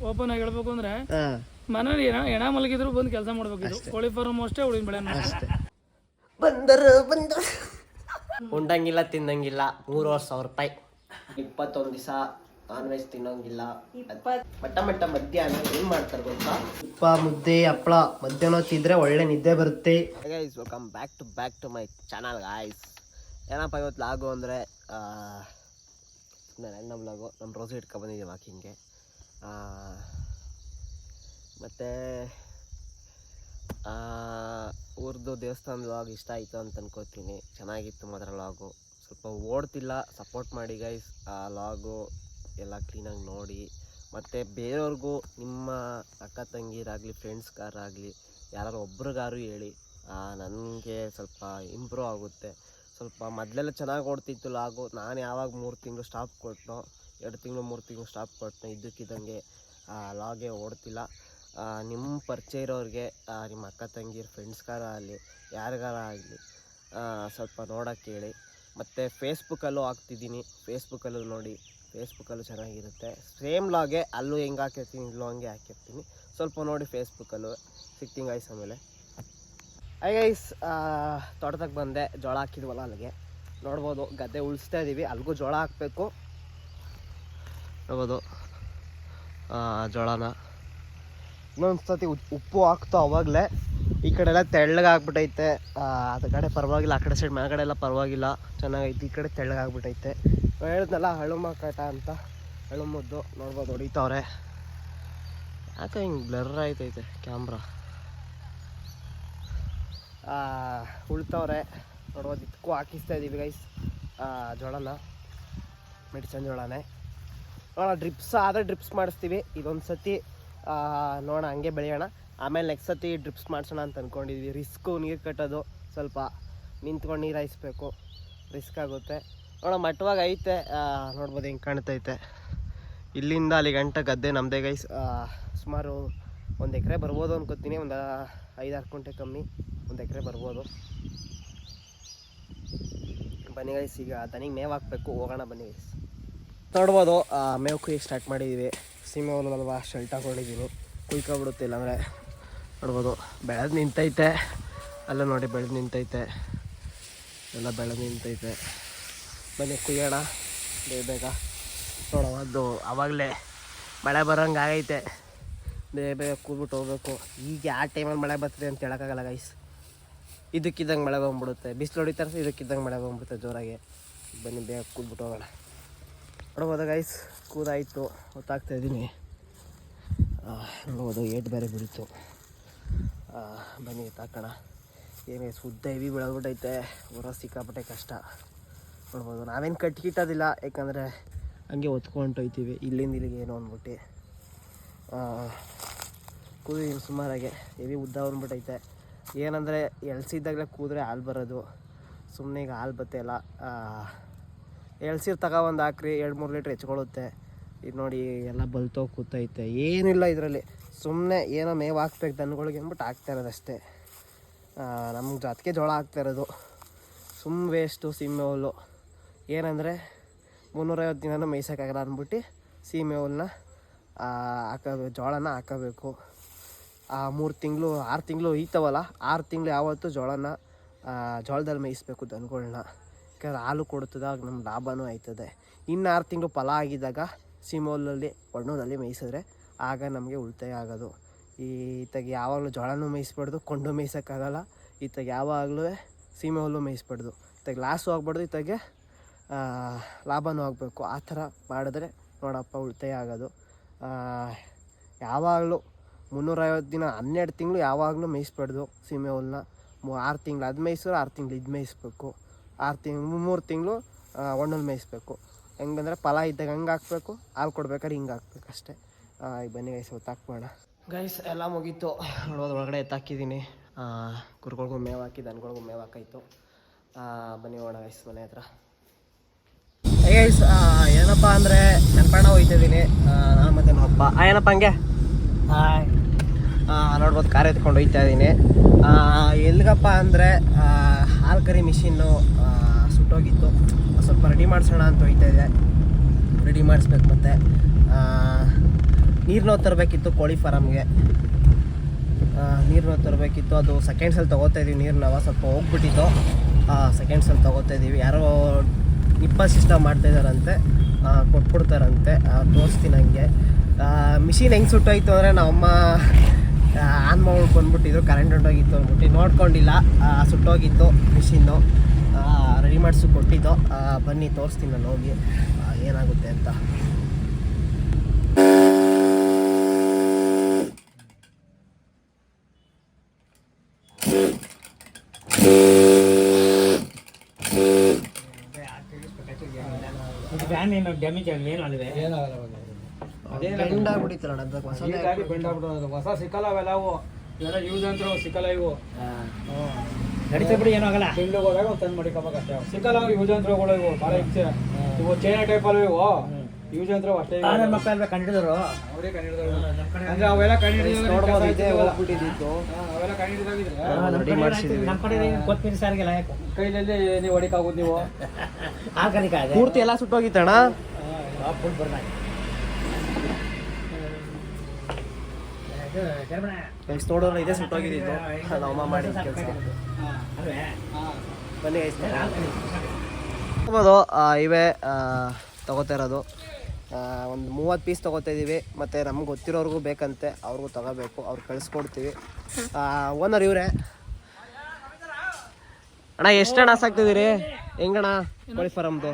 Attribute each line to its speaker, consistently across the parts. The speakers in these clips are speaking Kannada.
Speaker 1: ಓಪನ್ ಆಗಿ ಹೇಳ್ಬೇಕು ಅಂದ್ರೆ
Speaker 2: ಹಾ.
Speaker 1: ಮನೇಲಿ ಏನ ಹೆಣ ಮಲಗಿದ್ರು ಬಂದು ಕೆಲಸ ಮಾಡ್ಬೇಕು ಕೋಳಿ ಫಾರ್ಮ್ ಅಷ್ಟೇ ಉಳಿನ ಬೆಳೆ
Speaker 2: ಅಷ್ಟೇ. ಬಂದರು ಬಂದರು. ಉಂಡಂಗಿಲ್ಲ ತಿನ್ನಂಗಿಲ್ಲ ಮೂರುವರೆ ಸಾವಿರ ರೂಪಾಯಿ. ಇಪ್ಪತ್ತೊಂದು ದಿವಸ ನಾನ್ ವೆಜ್ ತಿನ್ನೋಂಗಿಲ್ಲ. ಮಟ್ಟ ಮಟ್ಟ ಮಧ್ಯಾಹ್ನ ಏನ್ ಮಾಡ್ತಾರೆ ಗೊತ್ತಾ? ಉಪ್ಪ ಮುದ್ದೆ ಹಪ್ಪಳ ಮಧ್ಯಾಹ್ನ ತಿಂದ್ರೆ ಒಳ್ಳೆ ನಿದ್ದೆ ಬರುತ್ತೆ. Guys welcome back to back to my channel guys ಏನಪ್ಪ ಇವತ್ತು ಲಾಗು ಅಂದರೆ ನನ್ನ ಬ್ಲಾಗು ನಮ್ಮ ರೋಸು ಇಟ್ಕೊಂಡ್ ಬಂದಿದ್ದೀವಿ ವಾಕಿಂಗ್ಗೆ ಮತ್ತು ಊರ್ದು ದೇವಸ್ಥಾನದ ಲಾಗ್ ಇಷ್ಟ ಆಯಿತು ಅಂತ ಅನ್ಕೋತೀನಿ. ಚೆನ್ನಾಗಿತ್ತು ಮಾತ್ರ ಲಾಗು ಸ್ವಲ್ಪ ಓಡ್ತಿಲ್ಲ ಸಪೋರ್ಟ್ ಮಾಡಿ ಗೈಸ್ ಆ ಲಾಗು ಎಲ್ಲ ಕ್ಲೀನಾಗಿ ನೋಡಿ. ಮತ್ತು ಬೇರೆಯವ್ರಿಗೂ, ನಿಮ್ಮ ಅಕ್ಕ ತಂಗಿರಾಗಲಿ ಫ್ರೆಂಡ್ಸ್ಗಾರಾಗಲಿ ಯಾರು ಒಬ್ರಿಗಾರು ಹೇಳಿ ನನಗೆ ಸ್ವಲ್ಪ ಇಂಪ್ರೂವ್ ಆಗುತ್ತೆ. ಸ್ವಲ್ಪ ಮೊದಲೆಲ್ಲ ಚೆನ್ನಾಗಿ ಓಡ್ತಿತ್ತು ಲಾಗು ನಾನು ಯಾವಾಗ ಮೂರು ತಿಂಗಳು ಸ್ಟಾಪ್ ಕೊಟ್ಟನೋ ಎರಡು ತಿಂಗಳು, ಮೂರು ತಿಂಗಳು ಸ್ಟಾಪ್ ಕೊಟ್ಟನೋ ಇದ್ದಕ್ಕಿದ್ದಂಗೆ ಲಾಗೇ ಓಡ್ತಿಲ್ಲ. ನಿಮ್ಮ ಪರಿಚಯ ಇರೋರಿಗೆ ನಿಮ್ಮ ಅಕ್ಕ ತಂಗಿರ ಫ್ರೆಂಡ್ಸ್ಗಾರ ಆಗಲಿ, ಯಾರಿಗಾರ ಆಗಲಿ ಸ್ವಲ್ಪ ನೋಡೋಕ್ಕೆ ಹೇಳಿ. ಮತ್ತು ಫೇಸ್ಬುಕ್ಕಲ್ಲೂ ಹಾಕ್ತಿದ್ದೀನಿ. ಫೇಸ್ಬುಕ್ಕಲ್ಲೂ ನೋಡಿ ಫೇಸ್ಬುಕ್ಕಲ್ಲೂ ಚೆನ್ನಾಗಿರುತ್ತೆ. ಸೇಮ್ ಲಾಗೆ ಅಲ್ಲೂ ಹೆಂಗೆ ಹಾಕಿರ್ತೀನಿ, ಇಲ್ಲೂ ಹಂಗೆ ಹಾಕಿರ್ತೀನಿ. ಸ್ವಲ್ಪ ನೋಡಿ ಫೇಸ್ಬುಕ್ಕಲ್ಲೂ ಸಿಕ್ತಿಂಗ್ ಆಯ್ಸ ಆಮೇಲೆ. ಐ ಗೈಸ್ ತೋಟದಾಗ ಬಂದೆ. ಜೋಳ ಹಾಕಿದ್ವಲ್ಲ ಅಲ್ಲಿಗೆ. ನೋಡ್ಬೋದು, ಗದ್ದೆ ಉಳಿಸ್ತಾ ಇದ್ದೀವಿ ಅಲ್ಲಿಗೂ ಜೋಳ ಹಾಕಬೇಕು. ನೋಡ್ಬೋದು ಜೋಳನ. ಇನ್ನೊಂದು ಸತಿ ಉಪ್- ಉಪ್ಪು ಹಾಕ್ತು ಅವಾಗಲೇ. ಈ ಕಡೆ ಎಲ್ಲ ತೆಳ್ಳಗೆ ಆಗ್ಬಿಟ್ಟೈತೆ ಆ, ಅದ್ ಕಡೆ ಪರವಾಗಿಲ್ಲ, ಆ ಕಡೆ ಸೈಡ್ ಮೇಲ್ಗಡೆ ಎಲ್ಲ ಪರವಾಗಿಲ್ಲ. ಚೆನ್ನಾಗೈತೆ, ಈ ಕಡೆ ತೆಳ್ಳಗೆ ಆಗ್ಬಿಟ್ಟೈತೆ ಹೇಳಿದ್ನಲ್ಲ ಹಳುಮ ಕಟ ಅಂತ. ಹಳುಮದ್ದು ನೋಡ್ಬೋದು, ಹೊಡಿತಾವ್ರೆ. ಯಾಕೆ ಹಿಂಗೆ ಬ್ಲರ್ ಆಯ್ತೈತೆ, ಕ್ಯಾಮ್ರಾ. ಉಳ್ತವ್ರೆ. ನೋಡ್ಬೋದು ಇದಕ್ಕೂ ಹಾಕಿಸ್ತಾ ಇದ್ದೀವಿ ಗೈಸ್ ಜೋಳನ. ಮೆಡಿಸನ್ ಜೋಳನೇ. ನೋಡೋಣ ಡ್ರಿಪ್ಸ್ ಆದರೆ ಡ್ರಿಪ್ಸ್ ಮಾಡಿಸ್ತೀವಿ. ಇದೊಂದು ಸತಿ ನೋಡೋಣ, ಹಂಗೆ ಬೆಳೆಯೋಣ. ಆಮೇಲೆ ನೆಕ್ಸ್ಟ್ ಸತಿ ಡ್ರಿಪ್ಸ್ ಮಾಡಿಸೋಣ ಅಂತ ಅಂದ್ಕೊಂಡಿದ್ವಿ ರಿಸ್ಕು ನೀರು ಕಟ್ಟೋದು ಸ್ವಲ್ಪ ನಿಂತ್ಕೊಂಡು ನೀರು ಹಾಯಿಸ್ಬೇಕು. ರಿಸ್ಕ್ ಆಗುತ್ತೆ. ನೋಡೋಣ ಮಟ್ಟವಾಗಿ ಐತೆ. ನೋಡ್ಬೋದು ಹಿಂಗೆ ಕಾಣ್ತೈತೆ. ಇಲ್ಲಿಂದ ಅಲ್ಲಿ ಗಂಟೆ ಗದ್ದೆ ನಮ್ಮದೇ ಗೈಸ್ ಸುಮಾರು ಒಂದು ಎಕರೆ ಬರ್ಬೋದು ಅಂದ್ಕೋತೀನಿ ಒಂದು ಐದಾರು ಗಂಟೆ ಕಮ್ಮಿ. ಒಂದು ಎಕರೆ ಬರ್ಬೋದು. ಬನ್ನಿ ಗೈಸ್ ಈಗ ದನಿಗೆ ಮೇವು ಹಾಕ್ಬೇಕು. ಹೋಗೋಣ ಬನ್ನಿ ಗೈಸ್ ನೋಡ್ಬೋದು ಮೇವು ಕುಯ್ಯಕ್ಕೆ ಸ್ಟಾರ್ಟ್ ಮಾಡಿದ್ದೀವಿ ಸೀಮೆ ಹೊಲದಲ್ವಾ ಶೆಲ್ಟ್ ಹಾಕೊಂಡಿದ್ದೀನಿ ಕುಯ್ಕೊಬಿಡುತ್ತೆ, ಇಲ್ಲಾಂದರೆ ನೋಡ್ಬೋದು, ಬೆಳೆದು ನಿಂತೈತೆ. ಅಲ್ಲ ನೋಡಿ, ಬೆಳೆದು ನಿಂತೈತೆ. ಎಲ್ಲ ಬೆಳೆದು ನಿಂತೈತೆ. ಬನ್ನಿ, ಕುಯ್ಯೋಣ. ಬೇಗ ಬೇಗ. ನೋಡೋ ಅದು ಆವಾಗಲೇ ಮಳೆ ಬರೋಂಗೆ ಆಗೈತೆ. ಬೇಗ ಬೇಗ ಕೂದ್ಬಿಟ್ಟು ಹೋಗ್ಬೇಕು. ಈಗ ಯಾವ ಟೈಮಲ್ಲಿ ಮಳೆ ಬರ್ತದೆ ಅಂತ ಹೇಳೋಕ್ಕಾಗಲ್ಲ ಗೈಸ್ ಇದಕ್ಕಿದ್ದಂಗೆ ಮಳೆ ಬಂದ್ಬಿಡುತ್ತೆ. ಬಿಸಿಲು ಹೊಡಿತಾರೆ ಇದಕ್ಕಿದ್ದಂಗೆ ಮಳೆ ಬಂದ್ಬಿಡುತ್ತೆ ಜೋರಾಗಿ. ಬನ್ನಿ, ಬೇಗ ಕೂದ್ಬಿಟ್ಟು ಹೋಗೋಣ. ನೋಡ್ಬೋದ ಗೈಸ್ ಕೂದಾಯಿತು. ಗೊತ್ತಾಗ್ತಾ ಇದ್ದೀನಿ. ನೋಡ್ಬೋದು, ಏಟ್ ಬೇರೆ ಬೀಳಿತು ಬನ್ನಿ ತಾಕೋಣ ಏನೇ, ಸುದ್ದ ಹೆವಿ ಬೆಳೆದ್ಬಿಟ್ಟೈತೆ. ಊರ ಸಿಕ್ಕಾಪಟ್ಟೆ ಕಷ್ಟ. ನೋಡ್ಬೋದು, ನಾವೇನು ಕಟ್ಕಿಟ್ಟೋದಿಲ್ಲ ಯಾಕಂದರೆ ಹಂಗೆ ಹೊತ್ಕೊಂಡೋಯ್ತೀವಿ ಇಲ್ಲಿಂದ ಇಲ್ಲಿಗೆ ಏನೋ ಅಂದ್ಬಿಟ್ಟು. ಕೂದಿ ಸುಮಾರಾಗೆ. ಹೆವಿ ಉದ್ದ ಬಂದ್ಬಿಟ್ಟೈತೆ. ಏನಂದರೆ ಎಳ್ಸಿದ್ದಾಗಲೇ ಕೂದ್ರೆ ಹಾಲು ಬರೋದು. ಸುಮ್ಮನೆ ಈಗ ಹಾಲು ಬತ್ತೆ ಇಲ್ಲ ಎಳ್ಸಿರ್ ತಗ ಒಂದು ಹಾಕ್ರಿ, ಎರಡು ಮೂರು ಲೀಟ್ರ್ ಹೆಚ್ಕೊಳ್ಳುತ್ತೆ. ಇದು ನೋಡಿ ಎಲ್ಲ ಬಲ್ತೋ ಕೂತೈತೆ. ಏನಿಲ್ಲ ಇದರಲ್ಲಿ. ಸುಮ್ಮನೆ ಏನೋ ಮೇವು ಹಾಕ್ಬೇಕು ದನಗಳಿಗೆ ಅಂದ್ಬಿಟ್ಟು ಹಾಕ್ತಾ ಇರೋದು ಅಷ್ಟೇ. ನಮ್ಗೆ ಜೊತೆಗೆ ಜೋಳ ಹಾಕ್ತಾ ಇರೋದು. ಸುಮ್ಮ ವೇಸ್ಟು ಸೀಮೆ ಹುಲ್ಲು ಏನಂದರೆ ಮುನ್ನೂರೈವತ್ತು ದಿನನೂ ಮೇಯ್ಸೋಕ್ಕಾಗಲ್ಲ ಅಂದ್ಬಿಟ್ಟು ಸೀಮೆ ಹುಲ್ಲನ್ನ ಹಾಕೋಬೇಕು ಜೋಳನ ಹಾಕೋಬೇಕು. ಆ ಮೂರು ತಿಂಗಳು ಆರು ತಿಂಗಳು ಈತವಲ್ಲ ಆರು ತಿಂಗಳು ಯಾವತ್ತೂ ಜೋಳನ ಜೋಳದಲ್ಲಿ ಮೇಯಿಸ್ಬೇಕು ದನಗಳನ್ನ ಯಾಕಂದ್ರೆ ಹಾಲು ಕೊಡ್ತದೆ ಆಗ ನಮ್ಮ ಲಾಭನೂ ಆಯ್ತದೆ. ಇನ್ನು ಆರು ತಿಂಗಳು ಫಲ ಆಗಿದ್ದಾಗ ಸಿಮೋಲಲ್ಲಿ ಒಣ್ಣದಲ್ಲಿ ಮೇಯಿಸಿದ್ರೆ ಆಗ ನಮಗೆ ಉಳಿತಾಯ ಆಗೋದು. ಈ ಯಾವಾಗಲೂ ಜೋಳನೂ ಮೇಯಿಸ್ಬಾರ್ದು ಕೊಂಡು ಮೇಯಿಸೋಕ್ಕಾಗಲ್ಲ. ಇತ್ತಾಗ ಯಾವಾಗಲೂ ಸೀಮೆ ಹುಲ್ಲು ಮೇಯಿಸ್ಬಾರ್ದು ಇತ್ತಾಗ ಲಾಸು ಆಗ್ಬಾರ್ದು ಇತ್ತಾಗೆ ಆ, ಲಾಭನೂ ಆಗಬೇಕು. ಆ ಥರ ಮಾಡಿದ್ರೆ ನೋಡಪ್ಪ ಉಳಿತಾಯ ಆಗೋದು. ಯಾವಾಗಲೂ ಮುನ್ನೂರೈವತ್ತು ದಿನ ಹನ್ನೆರಡು ತಿಂಗಳು ಯಾವಾಗಲೂ ಮೇಯಿಸ್ಬಾರ್ದು ಸೀಮೆ ಹುಲ್ಲನ್ನ ಮೂ ಆರು ತಿಂಗಳು. ಅದು ಮೇಯಿಸಿದ್ರೆ ಆರು ತಿಂಗಳು ಇದು ಮೇಯಿಸ್ಬೇಕು. ಆರು ತಿಂಗಳು ಮೂರು ತಿಂಗಳು ಒಣ್ಣಲ್ಲಿ ಮೇಯಿಸ್ಬೇಕು. ಹೆಂಗಂದ್ರೆ ಫಲ ಇದ್ದಾಗ ಹಂಗೆ ಹಾಕ್ಬೇಕು? ಹಾಲು ಕೊಡ್ಬೇಕಾದ್ರೆ ಹಿಂಗೆ ಹಾಕ್ಬೇಕು ಅಷ್ಟೇ. ಈಗ ಬನ್ನಿ ಗೈಸ್ ಹೊತ್ತಾಕ್ಬೋಣ ಗೈಸ್ ಎಲ್ಲ ಮುಗೀತು. ನೋಡೋದು ಒಳಗಡೆ ಎತ್ತಾಕಿದ್ದೀನಿ ಕುರ್ಗಳಿಗೂ ಮೇವು ಹಾಕಿ ದನಗಳಿಗೂ ಮೇವು ಹಾಕಾಯ್ತು. ಬನ್ನಿ ಹೋಗೋಣ ಗೈಸ್ ಮನೆ ಹತ್ರ. ಗೈಸ್ ಏನಪ್ಪ ಅಂದರೆ ನೆನಪಣ್ಣ ಹೋಯ್ತಿದ್ದೀನಿ ನಾನು ಮತ್ತೆ ನಮ್ಮಪ್ಪ ಏನಪ್ಪ ಹಂಗೆ? ಹಾಯ್ ನೋಡ್ಬೋದು ಕಾರ್ ಎತ್ಕೊಂಡು ಹೋಗ್ತಾ ಇದ್ದೀನಿ. ಎಲ್ಲಿಗಪ್ಪ ಅಂದರೆ ಹಾಲು ಕರಿ ಮಿಷಿನ್ನು ಸುಟ್ಟೋಗಿತ್ತು. ಸ್ವಲ್ಪ ರೆಡಿ ಮಾಡಿಸೋಣ ಅಂತ ಹೋಗ್ತಾ ಇದೆ. ರೆಡಿ ಮಾಡಿಸ್ಬೇಕು ಮತ್ತೆ. ನೀರನ್ನ ತರಬೇಕಿತ್ತು ಕೋಳಿ ಫಾರಮ್ಗೆ ನೀರನ್ನ ತರಬೇಕಿತ್ತು. ಅದು ಸೆಕೆಂಡ್ಸಲ್ಲಿ ತೊಗೋತಾ ಇದೀವಿ ನೀರು ಸ್ವಲ್ಪ ಹೋಗ್ಬಿಟ್ಟಿತ್ತು. ಸೆಕೆಂಡ್ಸಲ್ಲಿ ತೊಗೋತಾ ಇದ್ದೀವಿ ಯಾರೋ ನಿಪ್ಪ ಸಿಸ್ಟಮ್ ಮಾಡ್ತಾಯಿದ್ದಾರಂತೆ ಕೊಟ್ಬಿಡ್ತಾರಂತೆ. ಆ, ತೋರಿಸ್ತೀನಿ ಹಂಗೆ. ಮಿಷಿನ್ ಹೆಂಗೆ ಸುಟ್ಟೋಯ್ತು ಅಂದರೆ ನಮ್ಮಮ್ಮ ಆನ್ ಮಾಡ್ಬಿಟ್ಟು ಬಂದ್ಬಿಟ್ಟಿದ್ರು ಕರೆಂಟ್ ಹೊಂಟೋಗಿತ್ತು ಅಂದ್ಬಿಟ್ಟು ನೋಡ್ಕೊಂಡಿಲ್ಲ. ಆ, ಸುಟ್ಟೋಗಿತ್ತು ಮಿಷಿನ್ನು ರೆಡಿ ಮಾಡಿಸು ಕೊಟ್ಟಿದ್ದು. ಆ, ಬನ್ನಿ ತೋರಿಸ್ತೀನಿ ನಾನು ಹೋಗಿ. ಏನಾಗುತ್ತೆ ಅಂತ.
Speaker 3: ಡ್ಯಾಮೇಜ್ ಏನು ಡ್ಯಾಮೇಜ್ ಏನು ಅಲ್ವೇ
Speaker 2: ಬೆಂಡ್ ಆಗ್ಬಿಟ್ಟಿತ್ತಲ್ಲ ಅದಕ್ಕೆ ಹೊಸದೇ
Speaker 4: ಗಾಡಿ ಬೆಂಡ್ ಆಗ್ಬಿಡೋದು ಹೊಸ ಸಿಕ್ಕಲ್ಲ ಅವೆಲ್ಲ ಅವು. ಇವೆಲ್ಲ ಯೂಸ್ ಅಂತ ಸಿಕ್ಕಲ್ಲ ಇವು.
Speaker 3: ನಡೀತಾ ಬಿಡಿ ಏನೂ ಆಗಲ್ಲ.
Speaker 4: ಹೋದಾಗ ಒಂದು ತಂದು ಮಡಿಕೋಬೇಕಷ್ಟೇ ಸಿಕ್ಕಲ್ಲ ಯೂಸ್ ಯಂತ್ರಗಳು ಇವು. ಭಾಳ ಹಿಂಸೆ. ಇವು ಚೈನಾ ಟೈಪ್ ಅಲ್ಲ ಇವು. ಯೂಸ್ ಯಂತ್ರ ಅಷ್ಟೇ.
Speaker 3: ನನ್ನ ಮಕ್ಕಳು ಅಲ್ವೇ ಕಂಡಿಡಿದ್ರು
Speaker 4: ಅವರೇ ಕಂಡಿಡಿದವ್ರು. ಅಂದ್ರೆ ಅವೆಲ್ಲ ಕಂಡಿಡಿದ್ರೆ
Speaker 2: ನೋಡ್ಬೋದು ಇದೆ ಹೋಗ್ಬಿಟ್ಟಿದ್ದು.
Speaker 4: ಅವೆಲ್ಲ ಕಂಡಿಡಿದಾಗಿದ್ರೆ
Speaker 2: ರೆಡಿ ಮಾಡಿಸಿದ್ವಿ.
Speaker 3: ನಮ್ಮ ಕಡೆ ಸಾರಿಗೆ ಯಾಕೆ?
Speaker 4: ಕೈಲಲ್ಲಿ ನೀವು ಹೊಡಿಕಾಗೋದು ನೀವು.
Speaker 2: ಪೂರ್ತಿ ಎಲ್ಲ ಸುಟ್ಟೋಗಿತ್ತಣ್ಣ?
Speaker 3: ಫುಲ್ ಬರ್ನ
Speaker 2: ಗೈಸ್ ನೋಡೋಣ ಇದೇ ಸುಟ್ಟೋಗಿದ್ದು ನಮ್ಮಮ್ಮ ಮಾಡಿದ ಕೆಲಸ.
Speaker 3: ಅಲ್ವೇ?
Speaker 2: ಬನ್ನಿ ಇವೇ ಆ, ತಗೋತಾ ಇರೋದು. ಒಂದು ಮೂವತ್ತು ಪೀಸ್ ತೊಗೋತಾ ಇದ್ದೀವಿ ಮತ್ತು ನಮ್ಗೆ ಗೊತ್ತಿರೋರ್ಗೂ ಬೇಕಂತೆ. ಅವ್ರಿಗೂ ತಗೋಬೇಕು. ಅವ್ರು ಕಳಿಸ್ಕೊಡ್ತೀವಿ. ಓನರ್ ಇವರೇ. ಅಣ್ಣ ಎಷ್ಟು ಹಣ ಸಾಕ್ತಿದ್ದೀರಿ? ಹೆಂಗಣ್ಣ ಕೋಳಿ ಫಾರಮ್ದು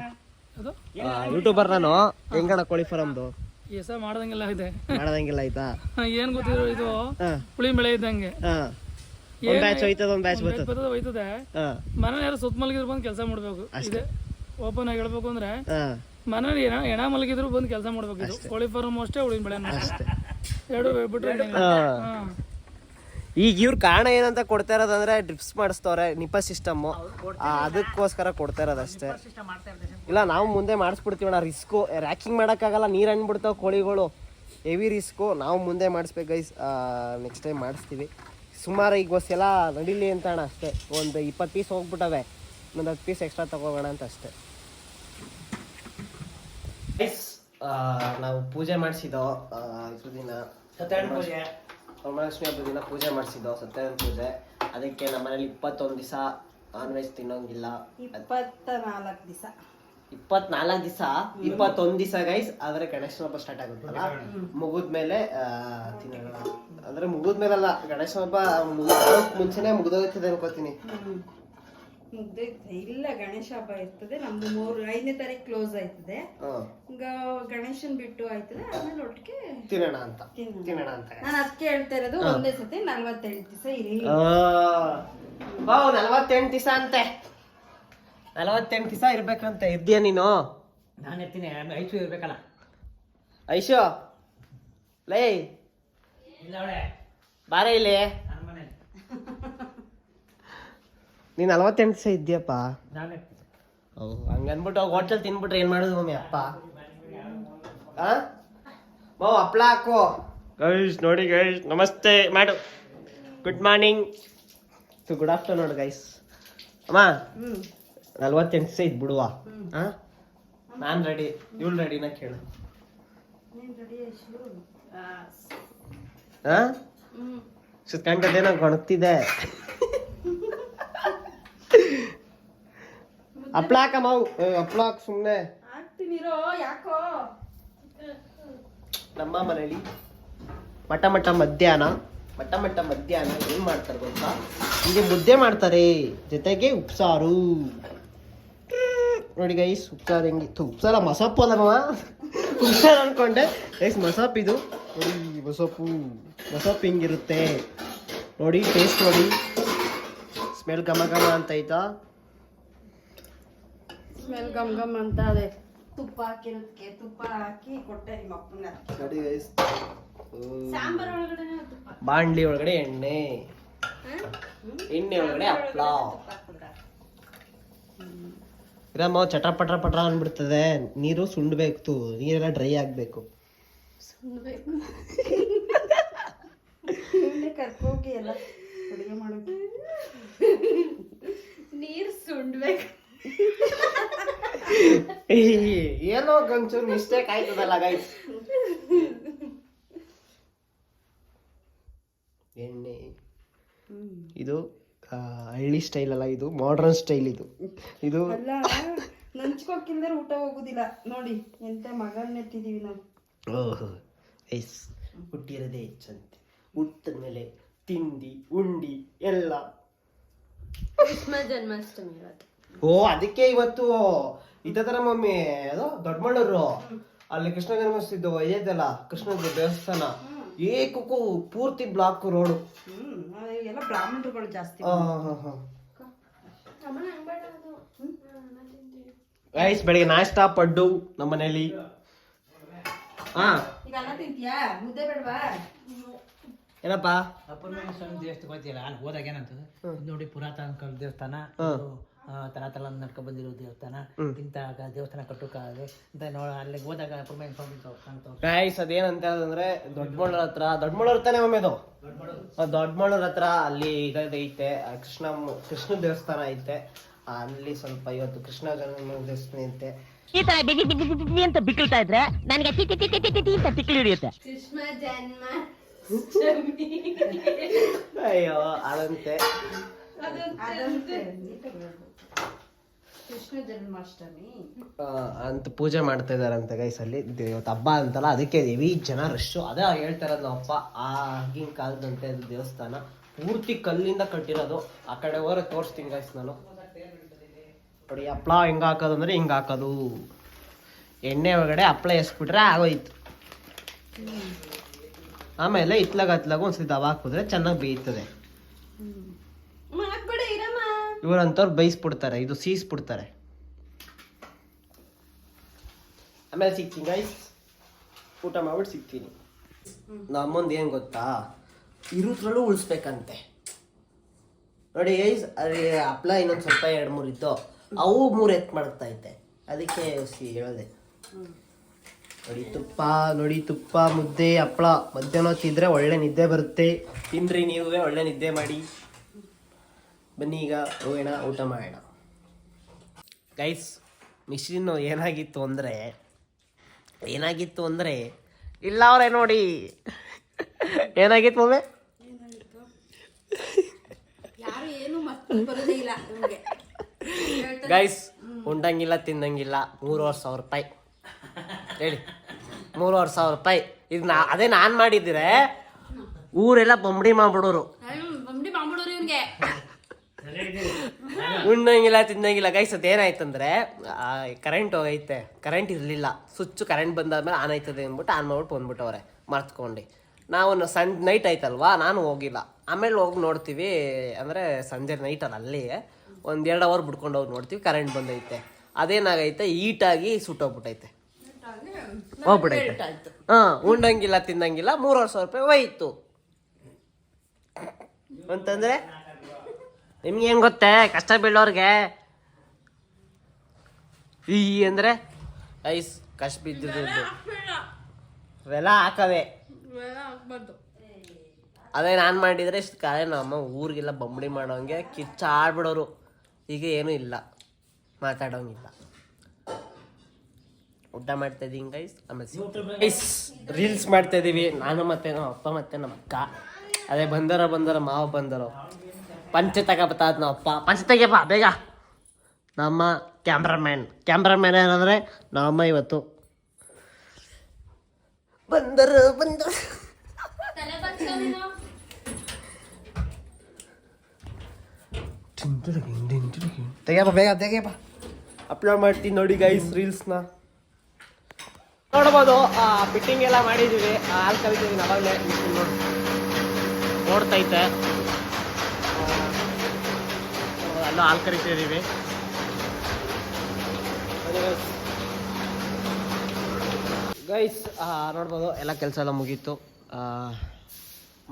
Speaker 1: ಅದು?
Speaker 2: ಯೂಟ್ಯೂಬರ್ ನಾನು. ಹೆಂಗಣ್ಣ ಕೋಳಿ ಫಾರಮ್ದು
Speaker 1: ಸಹ ಮಾಡ್ದಂಗೆಲ್ಲ ಇದೆ
Speaker 2: ಮಾಡೋದಂಗಿಲ್ಲ ಆಯ್ತಾ?
Speaker 1: ಏನ್ ಗೊತ್ತಿದ್ರು ಇದು?
Speaker 2: ಹಾಂ.
Speaker 1: ಹುಳಿ ಬೆಳೆ ಇದ್ದಂಗೆ.
Speaker 2: ಹಾಂ. ಒಂದು ಬ್ಯಾಚ್ ಹೋಯ್ತದ ಒಂದು ಬ್ಯಾಚ್ ಬರ್ತದ?
Speaker 1: ಬರ್ತದೆ ಹೋಯ್ತದೆ.
Speaker 2: ಹಾಂ.
Speaker 1: ಮನೇಲಿ ಯಾರು ಸುತ್ತ ಮಲಗಿದ್ರು ಬಂದು ಕೆಲಸ ಮಾಡ್ಬೇಕು. ಇದೆ. ಓಪನ್ ಆಗಿ ಹೇಳ್ಬೇಕು ಅಂದ್ರೆ
Speaker 2: ಮನೆ
Speaker 1: ಏನ ಎಣ ಮಲಗಿದ್ರು ಬಂದು ಕೆಲಸ ಮಾಡ್ಬೇಕು ಇದು. ಕೋಳಿ ಫಾರ್ಮ್ ಅಷ್ಟೇ ಹುಳಿ ಬೆಳೆ ಎರಡು ಬಿಟ್ರೆ. ಹಾ.
Speaker 2: ಈಗ ಇವ್ರ ಕಾರಣ ಏನಂತ ಕೊಡ್ತಾ ಇರೋದಂದ್ರೆ ಡ್ರಿಪ್ಸ್ ಮಾಡಿಸ್ತವ್ರೆ ನಿಪ ಸಿಸ್ಟಮ್ಮು ಅದಕ್ಕೋಸ್ಕರ ಕೊಡ್ತಾ ಇರೋದು ಅಷ್ಟೇ. ಇಲ್ಲ ನಾವು ಮುಂದೆ ಮಾಡಿಸ್ಬಿಡ್ತೀವಣ್ಣ ರಿಸ್ಕು ರ್ಯಾಕಿಂಗ್ ಮಾಡೋಕ್ಕಾಗಲ್ಲ ನೀರು ಅಂದ್ಬಿಡ್ತಾವೆ ಕೋಳಿಗಳು. ಹೆವಿ ರಿಸ್ಕು ನಾವು ಮುಂದೆ ಮಾಡಿಸ್ಬೇಕು ಗೈಸ್ ನೆಕ್ಸ್ಟ್ ಟೈಮ್ ಮಾಡಿಸ್ತೀವಿ. ಸುಮಾರು ಈಗ ಎಲ್ಲ ನಡೀಲಿ ಅಂತ ಅಣ್ಣ ಅಷ್ಟೇ. ಒಂದು ಇಪ್ಪತ್ತು ಪೀಸ್ ಹೋಗ್ಬಿಟ್ಟವೆ. ಒಂದು ಹತ್ತು ಪೀಸ್ ಎಕ್ಸ್ಟ್ರಾ ತೊಗೋಬೋಣ ಅಂತ ಅಷ್ಟೇ. ನಾವು ಪೂಜೆ ಮಾಡಿಸಿದೋ ಇದು ದಿನ. ವರಮಹಾಲಕ್ಷ್ಮಿ ಹಬ್ಬದ ದಿನ ಪೂಜೆ ಮಾಡಿಸಿದ್ದು ಸತ್ಯನಾರಾಯಣ ಪೂಜೆ ಅದಕ್ಕೆ ನಮ್ಮನೇಲಿ ಇಪ್ಪತ್ತೊಂದು ದಿವಸ ನಾನ್ ವೆಜ್ ತಿನ್ನೋಂಗಿಲ್ಲ
Speaker 5: ಇಪ್ಪತ್ತ ನಾಲ್ಕು ದಿವಸ
Speaker 2: ಇಪ್ಪತ್ನಾಲ್ಕು ದಿವಸ ಇಪ್ಪತ್ತೊಂದು ದಿವಸ ಗೈಸ್ ಆದ್ರೆ ಗಣೇಶನ ಹಬ್ಬ ಸ್ಟಾರ್ಟ್ ಆಗುತ್ತಲ್ಲ ಮುಗಿದ್ಮೇಲೆ ತಿನ್ನೋಣ ಅಂದ್ರೆ ಮುಗಿದ್ಮೇಲಲ್ಲ ಗಣೇಶನ ಹಬ್ಬ ಮುಂಚೆನೆ ಮುಗಿದೋಗ್ತಿದೆ ಅನ್ಕೋತೀನಿ
Speaker 5: ಮುಗ್ದೈತೆ ಇಲ್ಲ ಗಣೇಶ ಹಬ್ಬ ಇರ್ತದೆ. ನಮ್ದು ಮೂರು ಐದನೇ ತಾರೀಕು ಕ್ಲೋಸ್ ಆಯ್ತದೆ. ಈಗ ಗಣೇಶನ್ ಬಿಟ್ಟು ಆಯ್ತದೆ ಆಮೇಲೆ ಒಟ್ಟಿಗೆ
Speaker 2: ತಿನ್ನೋಣ ಅಂತ.
Speaker 5: ತಿನ್ನೋಣ.
Speaker 2: ತಿನ್ನೋಣ ಅಂತ.
Speaker 5: ನಾನು ಅದಕ್ಕೆ ಹೇಳ್ತಾ ಇರೋದು ಒಂದೇ ಸತಿ ನಲ್ವತ್ತೆಂಟು ದಿವಸ ಇರಿ.
Speaker 2: ಬಾವು ನಲ್ವತ್ತೆಂಟು ದಿವಸ ಅಂತೆ. ನಲವತ್ತೆಂಟು ದಿವಸ ಇರ್ಬೇಕಂತ. ಇದ್ದೀಯ ನೀನು?
Speaker 3: ನಾನು ಎತ್ತೀನಿ ಐಶು ಇರ್ಬೇಕಲ್ಲ.
Speaker 2: ಐಶು ಲೈ. ಬಾರೆ ಇಲ್ಲಿ
Speaker 3: ನನ್ನ ಮನೇಲಿ
Speaker 2: ನೀನ್ ನಲವತ್ತೆಂಟು ದಿವಸ ಇದ್ದೀಯಪ್ಪ. ಹಂಗನ್ಬಿಟ್ಟು ಅವಾಗ ಹೋಟೆಲ್ ತಿನ್ಬಿಟ್ರೆ ಏನ್ ಮಾಡೋದು ಮಮ್ಮಿ ಅಪ್ಪ? ಆ? ಬೋ ಹಪ್ಳ ಹಾಕು. ಗೈಸ್ ನೋಡಿ ಗೈಸ್ ನಮಸ್ತೆ ಮಾಡು. Good morning so good afternoon guys ಅಮ್ಮ ನಲವತ್ತೆಂಟು ದಿವಸ ಇದ್ ಬಿಡುವ. ನಾನ್ ನಾನು ರೆಡಿ ಇವಳು ರೆಡಿನ ಕೇಳು. ಸುತ್ಕೊಂಡದೇನೋ ಗೊಣಗ್ತಿದೆ ಹಪ್ಳ ಮಾವು ಹಾಕ್ ಸುಮ್ಮನೆ
Speaker 5: ಆಗ್ತೀನಿರೋ ಯಾಕೋ?
Speaker 2: ನಮ್ಮ ಮನೇಲಿ ಮಟ ಮಟ ಮಧ್ಯಾಹ್ನ ಮಟ ಮಟ ಮಧ್ಯಾಹ್ನ ಏನು ಮಾಡ್ತಾರೆ ಗೊತ್ತಾ? ಹೀಗೆ ಮುದ್ದೆ ಮಾಡ್ತಾರೆ. ಜೊತೆಗೆ ಉಪ್ಸಾರು. ನೋಡಿ ಗೈಸ್ ಉಪ್ಸಾರು ಹೆಂಗೆ ಉಪ್ಸಾರ ಮಸಪ್ಪು ಅಲ್ಲಮ್ಮ ಉಪ್ಸಾರು ಅನ್ಕೊಂಡೆ. ಗೈಸ್ ಮಸಪ್ ಇದು. ನೋಡಿ ಮಸಪ್ಪು ಮಸಪ್ ಹಿಂಗಿರುತ್ತೆ? ನೋಡಿ ಟೇಸ್ಟ್ ನೋಡಿ. ಸ್ಮೆಲ್ ಘಮ ಘಮ ಅಂತ ಐತಾ
Speaker 5: ಸ್ಮೆಲ್ ಗಮ್ ಗಮ್ ಅಂತ ಅದೇ. ತುಪ್ಪ ಹಾಕಿರೋದಕ್ಕೆ ತುಪ್ಪ ಹಾಕಿ ಕೊಟ್ಟೆ ನಿಮ್ಮ ಅಪ್ಪನ
Speaker 2: ಸರಿ ಗೈಸ್
Speaker 5: ಸಾಂಬಾರ್ ಒಳಗಡೆ ತುಪ್ಪ.
Speaker 2: ಬಾಂಡ್ಲಿ ಒಳಗಡೆ ಎಣ್ಣೆ. ಎಣ್ಣೆ ಒಳಗಡೆ ಹಪ್ಪಳ ಇರಮ್ಮ ಚಟ್ರ ಪಟ್ರ ಪಟ್ರ ಅನ್ಬಿಡ್ತದೆ. ನೀರು ಸುಂಡ್ಬೇಕು ನೀರೆಲ್ಲ ಡ್ರೈ ಆಗ್ಬೇಕು.
Speaker 5: ಸುಂಡ್ಬೇಕು ಕರ್ಕೋಗಿ ಎಲ್ಲ ಅಡುಗೆ ಮಾಡೋದು ನೀರು ಸುಂಡ್ಬೇಕು
Speaker 2: ಏನೋ ಗಂಚೂರ್ ಮಿಸ್ಟೇಕ್ ಆಯ್ತದಲ್ಲ ಗೈಸ್ ಎಣ್ಣೆ. ಇದು ಹಳ್ಳಿ ಸ್ಟೈಲ್ ಅಲ್ಲ ಇದು ಮಾಡರ್ನ್ ಸ್ಟೈಲ್ ಇದು. ಇದು
Speaker 5: ನಂಚ್ಕೋಕಿಲ್ದರೆ ಊಟ ಹೋಗುದಿಲ್ಲ. ನೋಡಿ ಎಂತ ಮಗನ್ ನೆಟ್ಟಿದೀವಿ ನಾವು.
Speaker 2: ಓಹೋ ಐಸ್ ಹುಟ್ಟಿರೋದೇ ಹೆಚ್ಚಂತೆ ಹುಟ್ಟದ ಮೇಲೆ ತಿಂಡಿ ಉಂಡಿ ಎಲ್ಲ.
Speaker 6: ಕೃಷ್ಣ ಜನ್ಮಾಷ್ಟಮಿ ಇವತ್ತು.
Speaker 2: ಓ ಅದಕ್ಕೆ ಇವತ್ತು ಇದ ತರ ಮಮ್ಮಿ ಅದು ದೊಡ್ಡಮಳ್ಳೂರು. ಅಲ್ಲಿ ಕೃಷ್ಣ ಜನ್ಮಸ್ಥಿದ್ದು ಇದೆಯಲ್ಲ ಕೃಷ್ಣದ ದೇವಸ್ಥಾನ. ಏಕಕ್ಕೂ ಪೂರ್ತಿ ಬ್ಲಾಕ್ ರೋಡು
Speaker 5: ಎಲ್ಲ ಬ್ರಾಹ್ಮಣರುಗಳು ಜಾಸ್ತಿ.
Speaker 2: ಗೈಸ್ ಬೆಳಿಗ್ಗೆ ನಾಷ್ಟಾ ಪಡ್ಡು ನಮ್ಮ ಮನೇಲಿ. ಹಾ. ಏನಪ್ಪಾ?
Speaker 3: ಅಪೂರ್ವ ಸ್ವಾಮಿ ದೇವಸ್ಥಾನ ಗೊತ್ತಿಲ್ಲ ಅಲ್ಲಿ ಹೋದಾಗ ಏನಂತ ನೋಡಿ ಪುರಾತನ ಕಾಲ ದೇವಸ್ಥಾನ ತಲ ತಲ ನಡ್ಕೊ ಬಂದಿರೋ ದೇವಸ್ಥಾನ. ತಿಂತಾಗ ದೇವಸ್ಥಾನ ಕಟ್ಟುಕಾದ್ರೆ ಅಂತ ನೋಡ ಅಲ್ಲಿ ಹೋದಾಗ ಪುರ್ಮೇನ್ ಸ್ವಾಮಿ
Speaker 2: ಗಾಯ್ಸ್ ಅದೇನಂತ ಹೇಳಿದ್ರೆ ದೊಡ್ಡಮಳ್ಳೂರ್ ಹತ್ರ ದೊಡ್ಡಮಳ್ಳೂರ್ ತಾನೇ ಒಮ್ಮೆ ಅದು ದೊಡ್ಡಮಳ್ಳೂರ್ ಹತ್ರ ಅಲ್ಲಿ ಇದೈತೆ ಐತೆ ಕೃಷ್ಣ ಕೃಷ್ಣ ದೇವಸ್ಥಾನ ಐತೆ. ಅಲ್ಲಿ ಸ್ವಲ್ಪ ಇವತ್ತು ಕೃಷ್ಣ ಜನ್ಮ ದೇವಸ್ಥಾನ ಐತೆ
Speaker 7: ಈ ತರ ಬಿಗಿ ಬಿಗಿ ಬಿಗಿ ಬಿಗಿ ಅಂತ ಬಿಕ್ಕಳ್ತಾ ಇದ್ರೆ ನನಗೆ ಟಿ ಟಿ ಟಿ ಟಿ ಟಿ ಟಿ ಅಂತ ತಿಕ್ಕಲು ಹಿಡಿಯುತ್ತೆ.
Speaker 6: ಕೃಷ್ಣ ಜನ್ಮ
Speaker 2: ಅಯ್ಯೋ ಅದಂತೆ.
Speaker 5: ಕೃಷ್ಣ ಜನ್ಮಾಷ್ಟಮಿ.
Speaker 2: ಆ, ಅಂತ ಪೂಜೆ ಮಾಡ್ತಾ ಇದಾರಂತೆ ಗೈಸ್ ಅಲ್ಲಿ. ದೇ- ಇವತ್ತು ಹಬ್ಬ ಅಂತಲ್ಲ ಅದಕ್ಕೆ ಹೆವಿ ಜನ ರಶ್ ಅದೇ ಹೇಳ್ತಾ ಇರೋದು ನಮ್ಮ ಅಪ್ಪ ಆಗಿನ ಕಾಲದಂತೆ ಅದು ದೇವಸ್ಥಾನ. ಪೂರ್ತಿ ಕಲ್ಲಿಂದ ಕಟ್ಟಿರೋದು. ಆ ಕಡೆ ಹೋದ್ರೆ ತೋರಿಸ್ತೀನಿ ಗೈಸ್ ನಾನು. ನೋಡಿ ಹಪ್ಳ ಹೆಂಗೆ ಹಾಕೋದು ಅಂದ್ರೆ ಹಿಂಗೆ ಹಾಕೋದು. ಎಣ್ಣೆ ಒಳಗಡೆ ಹಪ್ಳ ಎಸ್ಬಿಟ್ರೆ ಆಗೋಯ್ತು. ಆಮೇಲೆ ಇತ್ಲಾಗ ಹತ್ಲಾಗ ಒಂದ್ಸತಿ ದವ ಹಾಕಿದ್ರೆ ಚೆನ್ನಾಗಿ ಬೇಯ್ತದೆ. ಇವ್ರಂತವ್ರು ಬೈಸ್ಬಿಡ್ತಾರೆ, ಇದು ಸೀಸ್ಬಿಡ್ತಾರೆ. ಆಮೇಲೆ ಸಿಗ್ತೀನಿ ಗೈಸ್ ಊಟ ಮಾಡ್ಬಿಟ್ಟು ಸಿಗ್ತೀನಿ. ನಮ್ಮೊಂದು ಏನು ಗೊತ್ತಾ? ಇರುದ್ರಲ್ಲೂ ಉಳಿಸ್ಬೇಕಂತೆ. ನೋಡಿ ಗೈಸ್ ಅದೇ ಹಪ್ಪಳ ಇನ್ನೊಂದು ಸ್ವಲ್ಪ ಎರಡು ಮೂರು ಇತ್ತು ಅವು ಮೂರು ಎತ್ ಮಾಡ್ತೈತೆ ಅದಕ್ಕೆ ಸಿ ಹೇಳಿದೆ. ನೋಡಿ ತುಪ್ಪ ನೋಡಿ ತುಪ್ಪ, ಮುದ್ದೆ ಹಪ್ಪಳ ಮಧ್ಯಾಹ್ನ ತಿಂದರೆ ಒಳ್ಳೆ ನಿದ್ದೆ ಬರುತ್ತೆ. ತಿನ್ರಿ ನೀವೇ ಒಳ್ಳೆ ನಿದ್ದೆ ಮಾಡಿ. ಬನ್ನಿ ಈಗ ಹೋಗೋಣ ಊಟ ಮಾಡೋಣ. ಗೈಸ್ ಮಿಷಿನ್ನು ಏನಾಗಿತ್ತು ಅಂದರೆ ಏನಾಗಿತ್ತು ಅಂದರೆ ಇಲ್ಲ ಅವರೇ ನೋಡಿ. ಏನಾಗಿತ್ತು ಒಮ್ಮೆ
Speaker 5: ನಿಮ್ಗೆ.
Speaker 2: ಗೈಸ್ ಉಂಡಂಗಿಲ್ಲ ತಿನ್ನಂಗಿಲ್ಲ ಮೂರುವರೆ ಸಾವಿರ ರೂಪಾಯಿ. ಹೇಳಿ. ಮೂರುವರೆ ಸಾವಿರ ರೂಪಾಯಿ. ಇದು ನಾ ಅದೇ ನಾನು ಮಾಡಿದ್ರೆ ಊರೆಲ್ಲ ಬೊಂಬಡಿ ಮಾಡ್ಬಿಡೋರು. ಉಣ್ಣಂಗಿಲ್ಲ ತಿನ್ನಂಗಿಲ್ಲ. ಗೈಸ್ ಅದೇನಾಯ್ತಂದ್ರೆ ಕರೆಂಟ್ ಹೋಗೈತೆ. ಕರೆಂಟ್ ಇರಲಿಲ್ಲ. ಸ್ವಿಚ್ ಕರೆಂಟ್ ಬಂದಾದ್ಮೇಲೆ ಆನ್ ಆಯ್ತದೆ ಅಂದ್ಬಿಟ್ಟು ಆನ್ ಮಾಡ್ಬಿಟ್ಟು ಬಂದ್ಬಿಟ್ಟವ್ರೆ. ಮರ್ತ್ಕೊಂಡು. ನಾವು ಸಣ್ಣ ನೈಟ್ ಆಯ್ತಲ್ವಾ? ನಾನು ಹೋಗಿಲ್ಲ. ಆಮೇಲೆ ಹೋಗಿ ನೋಡ್ತೀವಿ ಅಂದರೆ ಸಂಜೆ ನೈಟ್ ಅಲ್ಲ ಅಲ್ಲಿ ಒಂದು ಎರಡು ಅವರ್ ಬಿಡ್ಕೊಂಡು ಹೋಗಿ ನೋಡ್ತೀವಿ ಕರೆಂಟ್ ಬಂದೈತೆ. ಅದೇನಾಗೈತೆ ಈಟಾಗಿ ಸುಟ್ಟೋಗ್ಬಿಟ್ಟೈತೆ ಹೋಗ್ಬಿಟ್ಟೈತೆ ಹಾಂ ಉಣ್ಣಂಗಿಲ್ಲ ತಿನ್ನಂಗಿಲ್ಲ ಮೂರುವರೆ ಸಾವಿರ ರೂಪಾಯಿ ಹೋಯ್ತು. ಅಂತಂದ್ರೆ ನಿಮ್ಗೆ ಹೆಂಗ್ ಗೊತ್ತೇ ಕಷ್ಟ ಬೀಳೋರಿಗೆ. ಈ ಅಂದರೆ ಐಸ್ ಕಷ್ಟ ಬಿದ್ದಿದ್ದು ಇವೆಲ್ಲ ಹಾಕವೆ. ಅದೇ ನಾನು ಮಾಡಿದರೆ ಇಷ್ಟು ಕಾಲ ನಮ್ಮ ಊರಿಗೆಲ್ಲ ಬಂಬಡಿ ಮಾಡೋಂಗೆ ಕಿಚ್ಚಾಡ್ಬಿಡೋರು. ಈಗ ಏನೂ ಇಲ್ಲ. ಮಾತಾಡೋಂಗಿಲ್ಲ. ಊಟ ಮಾಡ್ತಾ ಇದೀನಿ ಗೈಸ್ ಆಮೇಲೆ ಗೈಸ್ ರೀಲ್ಸ್ ಮಾಡ್ತಾ ಇದ್ದೀವಿ ನಾನು ಮತ್ತೆ ನಮ್ಮ ಅಪ್ಪ ಮತ್ತೆ ನಮ್ಮ ಅಕ್ಕ. ಅದೇ ಬಂದರೋ ಬಂದರೋ ಮಾವ ಬಂದರು. ಪಂಚ ತಗೋಬತ್ತಾದ ನಮ್ಮ ಅಪ್ಪ ಪಂಚ ತೆಗಿಯಪ್ಪ ಬೇಗ ನಮ್ಮ ಕ್ಯಾಮ್ರಾಮ್ಯಾನ್ ಕ್ಯಾಮ್ರಾಮ್ಯಾನ್ ಏನಂದ್ರೆ ನಮ್ಮಮ್ಮ ಇವತ್ತು ಬಂದರು ಬಂದರು ತೆಗಿಯಪ್ಪ ಬೇಗ ತೆಗಿಯಪ್ಪ ಅಪ್ಲೋಡ್ ಮಾಡ್ತೀನಿ ನೋಡಿ ಗೈಸ್ ರೀಲ್ಸ್ನ ನೋಡ್ಬೋದು ಫಿಟ್ಟಿಂಗ್ ಎಲ್ಲ ಮಾಡಿದ್ದೀವಿ ಹಾಲು ಕಲಿತೀವಿ ಅವಾಗಲೇ ನೋಡಿ ನೋಡ್ತೈತೆ ಅಲ್ಲೂ ಹಾಲು ಕರಿತಿದ್ದೀವಿ ಗೈಸ್ ನೋಡ್ಬೋದು, ಎಲ್ಲ ಕೆಲಸ ಎಲ್ಲ ಮುಗೀತು.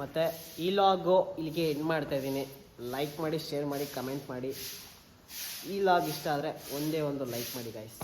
Speaker 2: ಮತ್ತು ಈ ಲಾಗು ಇಲ್ಲಿಗೆ ಇದು ಮಾಡ್ತಾ ಇದ್ದೀನಿ. ಲೈಕ್ ಮಾಡಿ ಶೇರ್ ಮಾಡಿ ಕಮೆಂಟ್ ಮಾಡಿ. ಈ ಲಾಗ್ ಇಷ್ಟ ಆದರೆ ಒಂದೇ ಒಂದು ಲೈಕ್ ಮಾಡಿ ಗೈಸ್